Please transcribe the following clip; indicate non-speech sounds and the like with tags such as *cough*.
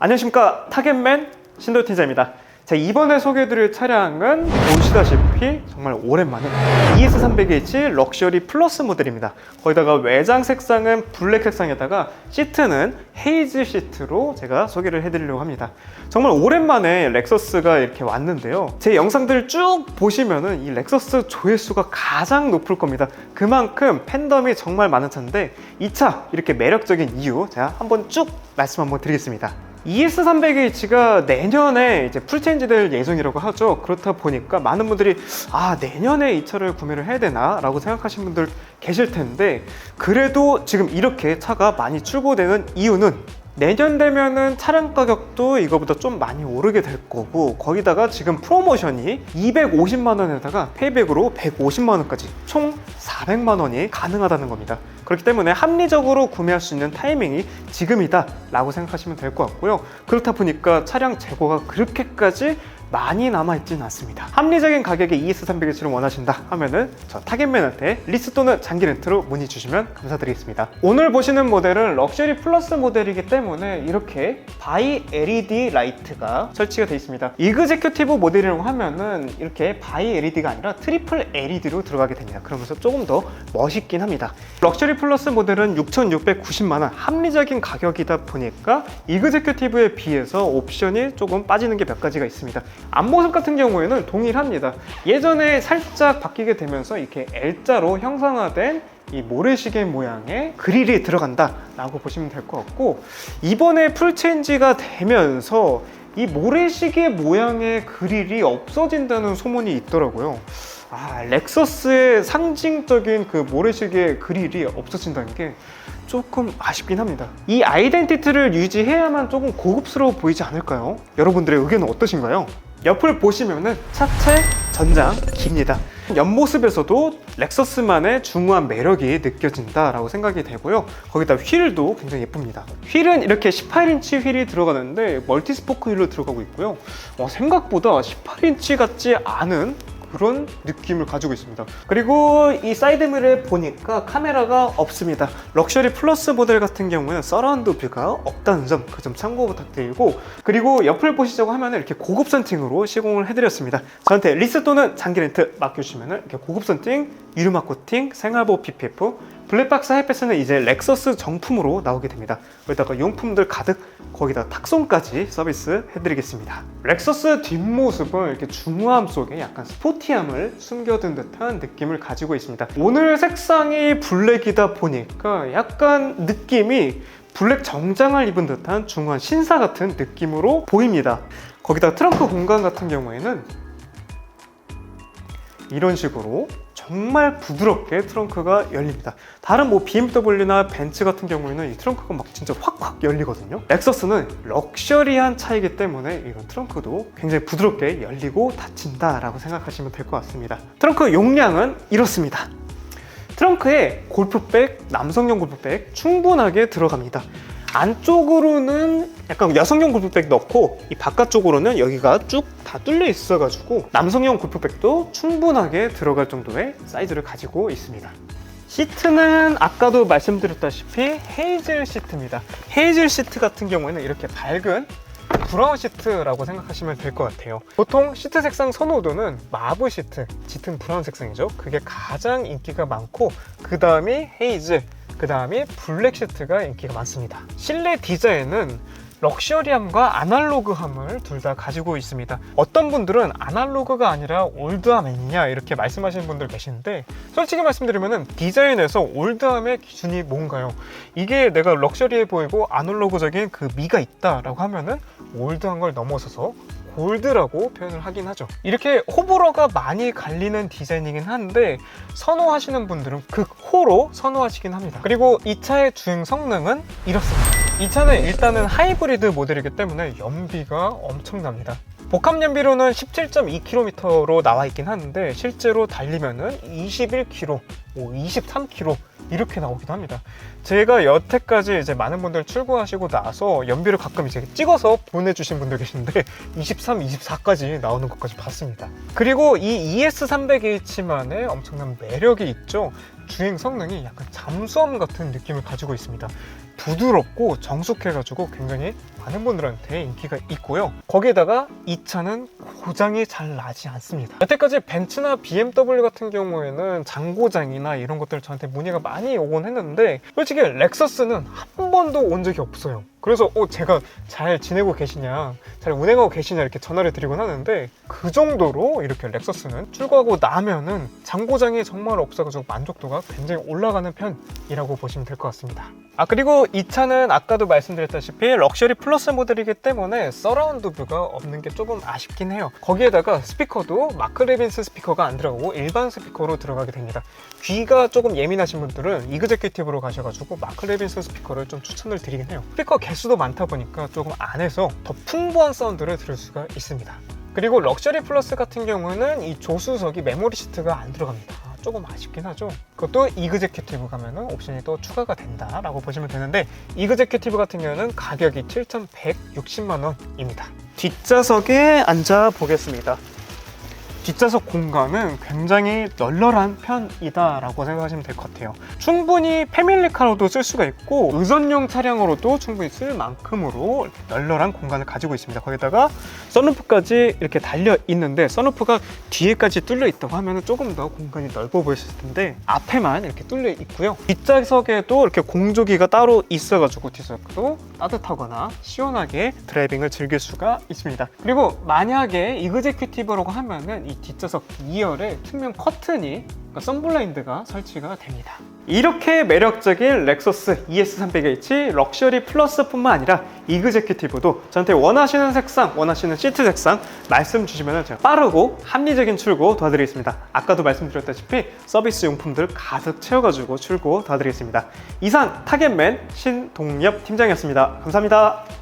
안녕하십니까. 타겟맨 신도티자입니다. 자 이번에 소개해드릴 차량은 보시다시피 정말 오랜만에 ES300H 럭셔리 플러스 모델입니다. 거기다가 외장 색상은 블랙 색상에다가 시트는 헤이즈 시트로 제가 소개를 해드리려고 합니다. 정말 오랜만에 렉서스가 이렇게 왔는데요. 제 영상들 쭉 보시면은 이 렉서스 조회수가 가장 높을 겁니다. 그만큼 팬덤이 정말 많은 차인데 이 차 이렇게 매력적인 이유 제가 한번 쭉 말씀 한번 드리겠습니다 ES300H가 내년에 이제 풀체인지 될 예정이라고 하죠. 그렇다 보니까 많은 분들이 아, 내년에 이 차를 구매를 해야 되나? 라고 생각하시는 분들 계실 텐데, 그래도 지금 이렇게 차가 많이 출고되는 이유는 내년 되면은 차량 가격도 이거보다 좀 많이 오르게 될 거고 거기다가 지금 프로모션이 250만 원에다가 페이백으로 150만 원까지 총 400만 원이 가능하다는 겁니다. 그렇기 때문에 합리적으로 구매할 수 있는 타이밍이 지금이다 라고 생각하시면 될 것 같고요. 그렇다 보니까 차량 재고가 그렇게까지 많이 남아있지는 않습니다. 합리적인 가격에 ES300H를 원하신다 하면은 저 타겟맨한테 리스 또는 장기 렌트로 문의 주시면 감사드리겠습니다. 오늘 보시는 모델은 럭셔리 플러스 모델이기 때문에 이렇게 바이 LED 라이트가 설치가 되어 있습니다. 이그제큐티브 모델이라고 하면은 이렇게 바이 LED가 아니라 트리플 LED로 들어가게 됩니다. 그러면서 조금 더 멋있긴 합니다. 럭셔리 플러스 모델은 6,690만 원 합리적인 가격이다 보니까 이그제큐티브에 비해서 옵션이 조금 빠지는 게 몇 가지가 있습니다. 앞모습 같은 경우에는 동일합니다. 예전에 살짝 바뀌게 되면서 이렇게 L자로 형상화된 이 모래시계 모양의 그릴이 들어간다 라고 보시면 될 것 같고 이번에 풀체인지가 되면서 이 모래시계 모양의 그릴이 없어진다는 소문이 있더라고요 아 렉서스의 상징적인 그 모래시계 그릴이 없어진다는 게 조금 아쉽긴 합니다 이 아이덴티티를 유지해야만 조금 고급스러워 보이지 않을까요? 여러분들의 의견은 어떠신가요? 옆을 보시면은 차체 전장 깁니다. 옆모습에서도 렉서스만의 중후한 매력이 느껴진다라고 생각이 되고요. 거기다 휠도 굉장히 예쁩니다. 휠은 이렇게 18인치 휠이 들어가는데 멀티스포크 휠로 들어가고 있고요. 어, 생각보다 18인치 같지 않은 그런 느낌을 가지고 있습니다. 그리고 이 사이드미러에 보니까 카메라가 없습니다. 럭셔리 플러스 모델 같은 경우는 서라운드 뷰가 없다는 점, 그 점 참고 부탁드리고 그리고 옆을 보시자고 하면 이렇게 고급 선팅으로 시공을 해드렸습니다. 저한테 리스 또는 장기 렌트 맡겨주시면 이렇게 고급 선팅, 유리막 코팅, 생활보호 PPF, 블랙박스 하이패스는 이제 렉서스 정품으로 나오게 됩니다. 여기다가 용품들 가득 거기다 탁송까지 서비스 해드리겠습니다. 렉서스 뒷모습은 이렇게 중후함 속에 약간 스포티함을 숨겨둔 듯한 느낌을 가지고 있습니다. 오늘 색상이 블랙이다 보니까 약간 느낌이 블랙 정장을 입은 듯한 중후한 신사 같은 느낌으로 보입니다. 거기다 트렁크 공간 같은 경우에는 이런 식으로 정말 부드럽게 트렁크가 열립니다. 다른 뭐 BMW나 벤츠 같은 경우에는 이 트렁크가 막 진짜 확확 열리거든요. 렉서스는 럭셔리한 차이기 때문에 이런 트렁크도 굉장히 부드럽게 열리고 닫힌다라고 생각하시면 될 것 같습니다. 트렁크 용량은 이렇습니다. 트렁크에 골프백, 남성용 골프백 충분하게 들어갑니다. 안쪽으로는 약간 여성용 골프백 넣고 이 바깥쪽으로는 여기가 쭉 다 뚫려 있어가지고 남성용 골프백도 충분하게 들어갈 정도의 사이즈를 가지고 있습니다. 시트는 아까도 말씀드렸다시피 헤이즐 시트입니다. 헤이즐 시트 같은 경우에는 이렇게 밝은 브라운 시트라고 생각하시면 될 것 같아요. 보통 시트 색상 선호도는 마브 시트, 짙은 브라운 색상이죠. 그게 가장 인기가 많고 그 다음이 헤이즐, 그 다음이 블랙 시트가 인기가 많습니다. 실내 디자인은 럭셔리함과 아날로그함을 둘 다 가지고 있습니다. 어떤 분들은 아날로그가 아니라 올드함 있냐 이렇게 말씀하시는 분들 계시는데 솔직히 말씀드리면 디자인에서 올드함의 기준이 뭔가요? 이게 내가 럭셔리해 보이고 아날로그적인 그 미가 있다라고 하면은 올드한 걸 넘어서서 골드라고 표현을 하긴 하죠. 이렇게 호불호가 많이 갈리는 디자인이긴 한데 선호하시는 분들은 극호로 선호하시긴 합니다. 그리고 이 차의 주행 성능은 이렇습니다. 이 차는 일단은 하이브리드 모델이기 때문에 연비가 엄청납니다. 복합 연비로는 17.2km로 나와 있긴 하는데 실제로 달리면은 21km, 23km 이렇게 나오기도 합니다. 제가 여태까지 이제 많은 분들 출고하시고 나서 연비를 가끔 이제 찍어서 보내주신 분들 계신데 *laughs* 23, 24까지 나오는 것까지 봤습니다. 그리고 이 ES300H만의 엄청난 매력이 있죠. 주행 성능이 약간 잠수함 같은 느낌을 가지고 있습니다. 부드럽고 정숙해가지고 굉장히 많은 분들한테 인기가 있고요. 거기에다가 이 차는 고장이 잘 나지 않습니다. 여태까지 벤츠나 BMW 같은 경우에는 장고장이나 이런 것들 저한테 문의가 많이 오곤 했는데 솔직히 렉서스는 한 번도 온 적이 없어요. 그래서 어, 제가 잘 지내고 계시냐, 잘 운행하고 계시냐 이렇게 전화를 드리곤 하는데 그 정도로 이렇게 렉서스는 출고하고 나면은 장고장이 정말 없어가지고 만족도가 굉장히 올라가는 편이라고 보시면 될 것 같습니다. 아 그리고 이 차는 아까도 말씀드렸다시피 럭셔리 플러스 모델이기 때문에 서라운드 뷰가 없는 게 조금 아쉽긴 해요. 거기에다가 스피커도 마크 레빈스 스피커가 안 들어가고 일반 스피커로 들어가게 됩니다. 귀가 조금 예민하신 분들은 이그제큐티브로 가셔가지고 마크 레빈스 스피커를 좀 추천을 드리긴 해요. 스피커 개수도 많다 보니까 조금 안에서 더 풍부한 사운드를 들을 수가 있습니다. 그리고 럭셔리 플러스 같은 경우는 이 조수석이 메모리 시트가 안 들어갑니다. 아, 조금 아쉽긴 하죠. 그것도 이그제큐티브 가면은 옵션이 또 추가가 된다라고 보시면 되는데 이그제큐티브 같은 경우는 가격이 7,160만 원입니다. 뒷좌석에 앉아 보겠습니다. 뒷좌석 공간은 굉장히 널널한 편이다라고 생각하시면 될 것 같아요. 충분히 패밀리카로도 쓸 수가 있고 의전용 차량으로도 충분히 쓸 만큼으로 널널한 공간을 가지고 있습니다. 거기다가 썬루프까지 이렇게 달려 있는데 썬루프가 뒤에까지 뚫려 있다고 하면 조금 더 공간이 넓어 보였을 텐데 앞에만 이렇게 뚫려 있고요. 뒷좌석에도 이렇게 공조기가 따로 있어가지고 뒷좌석도 따뜻하거나 시원하게 드라이빙을 즐길 수가 있습니다. 그리고 만약에 이그제큐티브라고 하면은 이 뒷좌석 2열에 투명 커튼이 그러니까 썬블라인드가 설치가 됩니다. 이렇게 매력적인 렉서스 ES300H 럭셔리 플러스뿐만 아니라 이그제큐티브도 저한테 원하시는 색상, 원하시는 시트 색상 말씀 주시면 제가 빠르고 합리적인 출고 도와드리겠습니다. 아까도 말씀드렸다시피 서비스 용품들 가득 채워가지고 출고 도와드리겠습니다. 이상 타겟맨 신동엽 팀장이었습니다. 감사합니다.